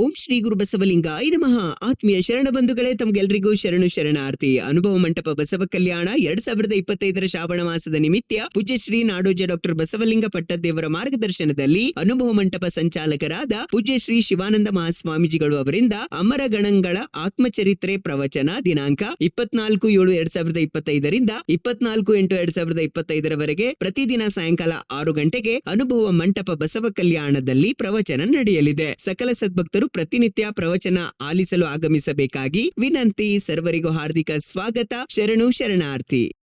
ಓಂ ಶ್ರೀ ಗುರು ಬಸವಲಿಂಗಾಯ ನಮಃ. ಆತ್ಮೀಯ ಶರಣ ಬಂಧುಗಳೇ, ತಮ್ಗೆಲ್ರಿಗೂ ಶರಣು ಶರಣಾರ್ಥಿ. ಅನುಭವ ಮಂಟಪ ಬಸವ ಕಲ್ಯಾಣ ಎರಡ್ ಸಾವಿರದ ಇಪ್ಪತ್ತೈದರ ಶ್ರಾವಣ ಮಾಸದ ನಿಮಿತ್ತ ಪೂಜ್ಯ ಶ್ರೀ ನಾಡೋಜ ಡಾಕ್ಟರ್ ಬಸವಲಿಂಗ ಪಟ್ಟದೇವರ ಮಾರ್ಗದರ್ಶನದಲ್ಲಿ ಅನುಭವ ಮಂಟಪ ಸಂಚಾಲಕರಾದ ಪೂಜ್ಯ ಶ್ರೀ ಶಿವಾನಂದ ಮಹಾಸ್ವಾಮೀಜಿಗಳು ಅವರಿಂದ ಅಮರ ಗಣಗಳ ಆತ್ಮಚರಿತ್ರೆ ಪ್ರವಚನ ದಿನಾಂಕ ಇಪ್ಪತ್ನಾಲ್ಕು ಏಳು ಎರಡ್ ಸಾವಿರದ ಇಪ್ಪತ್ತೈದರಿಂದ ಇಪ್ಪತ್ನಾಲ್ಕು ಎಂಟು ಎರಡ್ ಸಾವಿರದ ಇಪ್ಪತ್ತೈದರವರೆಗೆ ಪ್ರತಿದಿನ ಸಾಯಂಕಾಲ ಆರು ಗಂಟೆಗೆ ಅನುಭವ ಮಂಟಪ ಬಸವ ಕಲ್ಯಾಣದಲ್ಲಿ ಪ್ರವಚನ ನಡೆಯಲಿದೆ. ಸಕಲ ಸದ್ಭಕ್ತರು ಪ್ರತಿನಿತ್ಯ ಪ್ರವಚನ ಆಲಿಸಲು ಆಗಮಿಸಬೇಕಾಗಿ ವಿನಂತಿ. ಸರ್ವರಿಗೂ ಹಾರ್ದಿಕ ಸ್ವಾಗತ. ಶರಣು ಶರಣಾರ್ಥಿ.